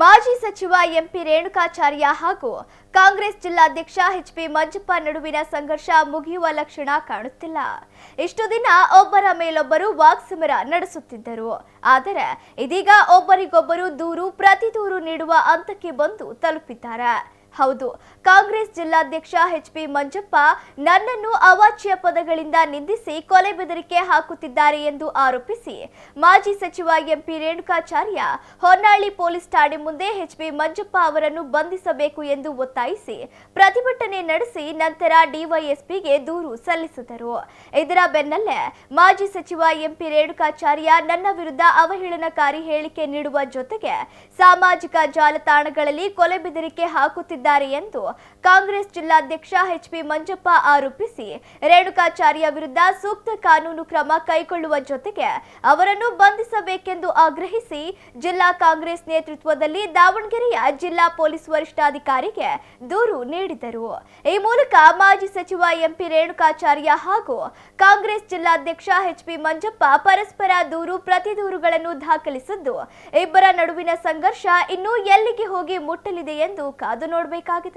ಮಾಜಿ ಸಚಿವ ಎಂಪಿ ರೇಣುಕಾಚಾರ್ಯ ಹಾಗೂ ಕಾಂಗ್ರೆಸ್ ಜಿಲ್ಲಾಧ್ಯಕ್ಷ ಎಚ್ ಪಿ ಮಂಜಪ್ಪ ನಡುವಿನ ಸಂಘರ್ಷ ಮುಗಿಯುವ ಲಕ್ಷಣ ಕಾಣುತ್ತಿಲ್ಲ. ಇಷ್ಟು ದಿನ ಒಬ್ಬರ ಮೇಲೊಬ್ಬರು ವಾಕ್ಸಮರ ನಡೆಸುತ್ತಿದ್ದರು. ಆದರೆ ಇದೀಗ ಒಬ್ಬರಿಗೊಬ್ಬರು ದೂರು ಪ್ರತಿ ದೂರು ನೀಡುವ ಹಂತಕ್ಕೆ ಬಂದು ತಲುಪಿದ್ದಾರೆ. ಹೌದು. ಕಾಂಗ್ರೆಸ್ ಜಿಲ್ಲಾಧ್ಯಕ್ಷ ಎಚ್ ಪಿ ಮಂಜಪ್ಪ ನನ್ನನ್ನು ಅವಾಚ್ಯ ಪದಗಳಿಂದ ನಿಂದಿಸಿ ಕೊಲೆ ಬೆದರಿಕೆ ಹಾಕುತ್ತಿದ್ದಾರೆ ಎಂದು ಆರೋಪಿಸಿ ಮಾಜಿ ಸಚಿವ ಎಂಪಿ ರೇಣುಕಾಚಾರ್ಯ ಹೊನ್ನಾಳಿ ಪೊಲೀಸ್ ಠಾಣೆ ಮುಂದೆ ಎಚ್ ಪಿ ಮಂಜಪ್ಪ ಅವರನ್ನು ಬಂಧಿಸಬೇಕು ಎಂದು ಒತ್ತಾಯಿಸಿ ಪ್ರತಿಭಟನೆ ನಡೆಸಿ ನಂತರ ಡಿವೈಎಸ್ಪಿಗೆ ದೂರು ಸಲ್ಲಿಸಿದರು. ಇದರ ಬೆನ್ನಲ್ಲೇ ಮಾಜಿ ಸಚಿವ ಎಂಪಿ ರೇಣುಕಾಚಾರ್ಯ ನನ್ನ ವಿರುದ್ಧ ಅವಹೇಳನಕಾರಿ ಹೇಳಿಕೆ ನೀಡುವ ಜೊತೆಗೆ ಸಾಮಾಜಿಕ ಜಾಲತಾಣಗಳಲ್ಲಿ ಕೊಲೆ ಬೆದರಿಕೆ ಹಾಕುತ್ತಿದ್ದಾರೆ ಎಂದು ಕಾಂಗ್ರೆಸ್ ಜಿಲ್ಲಾಧ್ಯಕ್ಷ ಎಚ್ ಪಿ ಮಂಜಪ್ಪ ಆರೋಪಿಸಿ ರೇಣುಕಾಚಾರ್ಯ ವಿರುದ್ಧ ಸೂಕ್ತ ಕಾನೂನು ಕ್ರಮ ಕೈಗೊಳ್ಳುವ ಜೊತೆಗೆ ಅವರನ್ನು ಬಂಧಿಸಬೇಕೆಂದು ಆಗ್ರಹಿಸಿ ಜಿಲ್ಲಾ ಕಾಂಗ್ರೆಸ್ ನೇತೃತ್ವದಲ್ಲಿ ದಾವಣಗೆರೆಯ ಜಿಲ್ಲಾ ಪೊಲೀಸ್ ವರಿಷ್ಠಾಧಿಕಾರಿಗೆ ದೂರು ನೀಡಿದರು. ಈ ಮೂಲಕ ಮಾಜಿ ಸಚಿವ ಎಂಪಿ ರೇಣುಕಾಚಾರ್ಯ ಹಾಗೂ ಕಾಂಗ್ರೆಸ್ ಜಿಲ್ಲಾಧ್ಯಕ್ಷ ಎಚ್ ಪಿ ಮಂಜಪ್ಪ ಪರಸ್ಪರ ದೂರು ಪ್ರತಿ ದೂರುಗಳನ್ನು ದಾಖಲಿಸಿದ್ದು, ಇಬ್ಬರ ನಡುವಿನ ಸಂಘರ್ಷ ಇನ್ನೂ ಎಲ್ಲಿಗೆ ಹೋಗಿ ಮುಟ್ಟಲಿದೆ ಎಂದು ಕಾದು ඔබ එකා ගෙත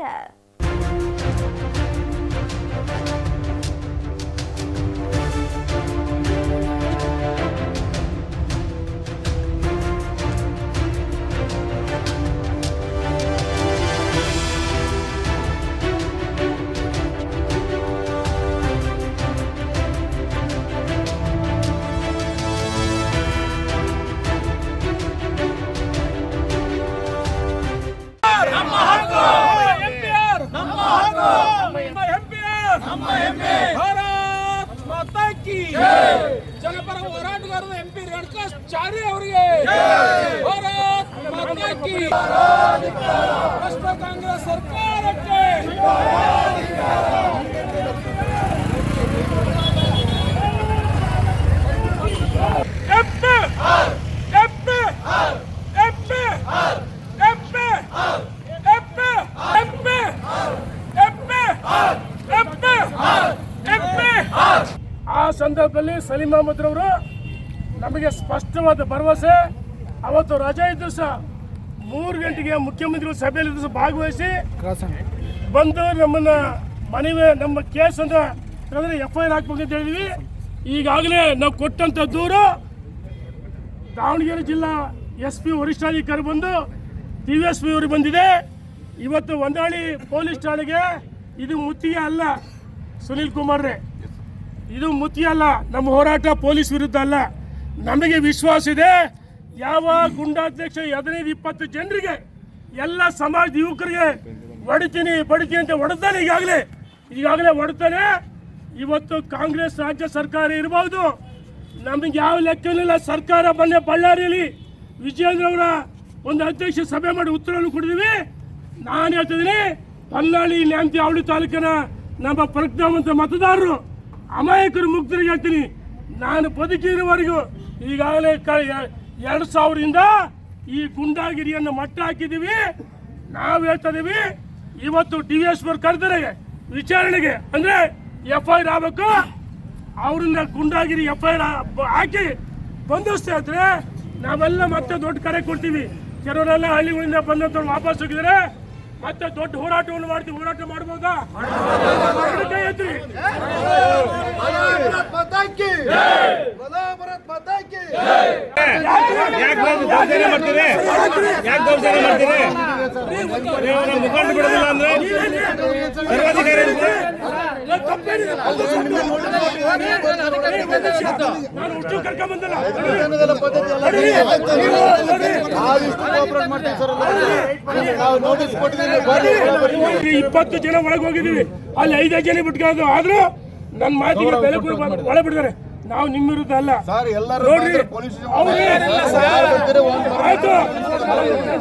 ಭಾರತ್ ಮಾತಾ ಕಿ ಜನಪರ ಹೋರಾಟಗಾರರ ಎಂಪಿ ರೇಣುಕಾಚಾರ್ಯ ಅವರಿಗೆ ಭಾರತ್ ಮಾತಾ ಕಿ ಭ್ರಷ್ಟ ಕಾಂಗ್ರೆಸ್ ಸರ್ಕಾರಕ್ಕೆ ಸಂದರ್ಭದಲ್ಲಿ ಸಲೀಂ ಅಹಮದ್ ರವರು ನಮಗೆ ಸ್ಪಷ್ಟವಾದ ಭರವಸೆ. ಅವತ್ತು ರಜೆ ಇದ್ದು ಸಹ ಮೂರು ಗಂಟೆಗೆ ಮುಖ್ಯಮಂತ್ರಿಗಳು ಸಭೆಯಲ್ಲಿ ಸಹ ಭಾಗವಹಿಸಿ ಬಂದು ನಮ್ಮನ್ನ ಮನವಿ, ನಮ್ಮ ಕೇಸ್ ಅಂತ ಹೇಳಿದ್ರೆ ಎಫ್ ಐ ಆರ್ ಹಾಕ್ಬೇಕು ಅಂತ ಹೇಳಿದ್ವಿ. ಈಗಾಗಲೇ ನಾವು ಕೊಟ್ಟಂತ ದೂರು ದಾವಣಗೆರೆ ಜಿಲ್ಲಾ ಎಸ್ ಪಿ ವರಿಷ್ಠಾಧಿಕಾರಿ ಬಂದು ಡಿ ಎಸ್ ಪಿ ಅವರು ಬಂದಿದೆ. ಇವತ್ತು ಹೊಂದಾಳಿ ಪೊಲೀಸ್ ಠಾಣೆಗೆ ಇದು ಮುತ್ತಿಗೆ ಅಲ್ಲ, ಸುನೀಲ್ ಕುಮಾರ್ರೆ. ಇದು ಮುತಿ ಅಲ್ಲ, ನಮ್ಮ ಹೋರಾಟ ಪೊಲೀಸ್ ವಿರುದ್ಧ ಅಲ್ಲ. ನಮಗೆ ವಿಶ್ವಾಸ ಇದೆ, ಯಾವ ಗುಂಡಾಧ್ಯಕ್ಷ ಹದಿನೈದು ಇಪ್ಪತ್ತು ಜನರಿಗೆ, ಎಲ್ಲ ಸಮಾಜದ ಯುವಕರಿಗೆ ಹೊಡಿತೀನಿ, ಬಡಿತೀನಿ ಅಂತ ಹೊಡೆದಾನೆ ಈಗಾಗಲೇ ಈಗಾಗಲೇ ಹೊಡ್ತಾನೆ ಇವತ್ತು ಕಾಂಗ್ರೆಸ್ ರಾಜ್ಯ ಸರ್ಕಾರ ಇರಬಹುದು ನಮಗೆ ಯಾವ ಲೆಕ್ಕನಿಲ್ಲ ಸರ್ಕಾರ ಮೊನ್ನೆ ಬಳ್ಳಾರಿಯಲ್ಲಿ ವಿಜಯೇಂದ್ರ ಅವರ ಒಂದು ಅಧ್ಯಕ್ಷ ಸಭೆ ಮಾಡಿ ಉತ್ತರವನ್ನು ಕೊಡಿದೀವಿ ನಾನು ಹೇಳ್ತಿದ್ದೀನಿ ಹೊನ್ನಾಳಿ ನ್ಯಾಮತಿ ಅವಳಿ ತಾಲೂಕಿನ ನಮ್ಮ ಪ್ರಜ್ಞಾವಂತ ಮತದಾರರು ಅಮಾಯಕರು ಮುಕ್ತರಿಗೆ ಹೇಳ್ತೀನಿ. ನಾನು ಬದುಕಿರುವವರೆಗೂ ಈಗಾಗಲೇ ಎರಡು ಸಾವಿರದಿಂದ ಈ ಗುಂಡಾಗಿರಿಯನ್ನು ಮಟ್ಟ ಹಾಕಿದ್ದೀವಿ. ನಾವು ಹೇಳ್ತಾ ಇದೀವಿ. ಇವತ್ತು ಡಿ ಎಸ್ ಪಿ ಕರೆದರೆ ವಿಚಾರಣೆಗೆ. ಅಂದ್ರೆ ಎಫ್ ಐ ಆರ್ ಆಗಬೇಕು. ಅವ್ರನ್ನ ಗುಂಡಾಗಿರಿ ಎಫ್ ಐ ಹಾಕಿ ಬಂದೋಸ್ತಾ ಇದ್ರೆ ನಾವೆಲ್ಲ ಮತ್ತೆ ದೊಡ್ಡ ಕರೆ ಕೊಡ್ತೀವಿ. ಕೆಲವರೆಲ್ಲ ಹಳ್ಳಿಗಳಿಂದ ಬಂದಂಥವ್ರು ವಾಪಸ್ ಹೋಗಿದ್ದಾರೆ. ಮತ್ತೆ ದೊಡ್ಡ ಹೋರಾಟವನ್ನು ಮಾಡ್ತೀವಿ ಹೋರಾಟ ಮಾಡಬಹುದಾ? ಮುಖಂಡ ಬಿಡೋದಿಲ್ಲ ಅಂದ್ರೆ ಕೋಆಪರೇಟ್ ಮಾಡ್ತೀವಿ ಸರ್ ನಾವು ನೋಟಿಸ್ ಕೊಟ್ಟಿದ್ದೀವಿ. ಇಪ್ಪತ್ತು ಜನ ಒಳಗೆ ಹೋಗಿದ್ದೀವಿ. ಅಲ್ಲಿ ಐದೈದು ಜನ ಬಿಟ್ಕೊಂಡು ಆದ್ರೂ ನನ್ನ ಮಾತಿಗೆ ಬೆಲೆ ಒಳ ಬಿಡ್ತಾರೆ. ನಾವು ನಿಮ್ಮ ವಿರುದ್ಧ ಅಲ್ಲ ನೋಡ್ರಿ.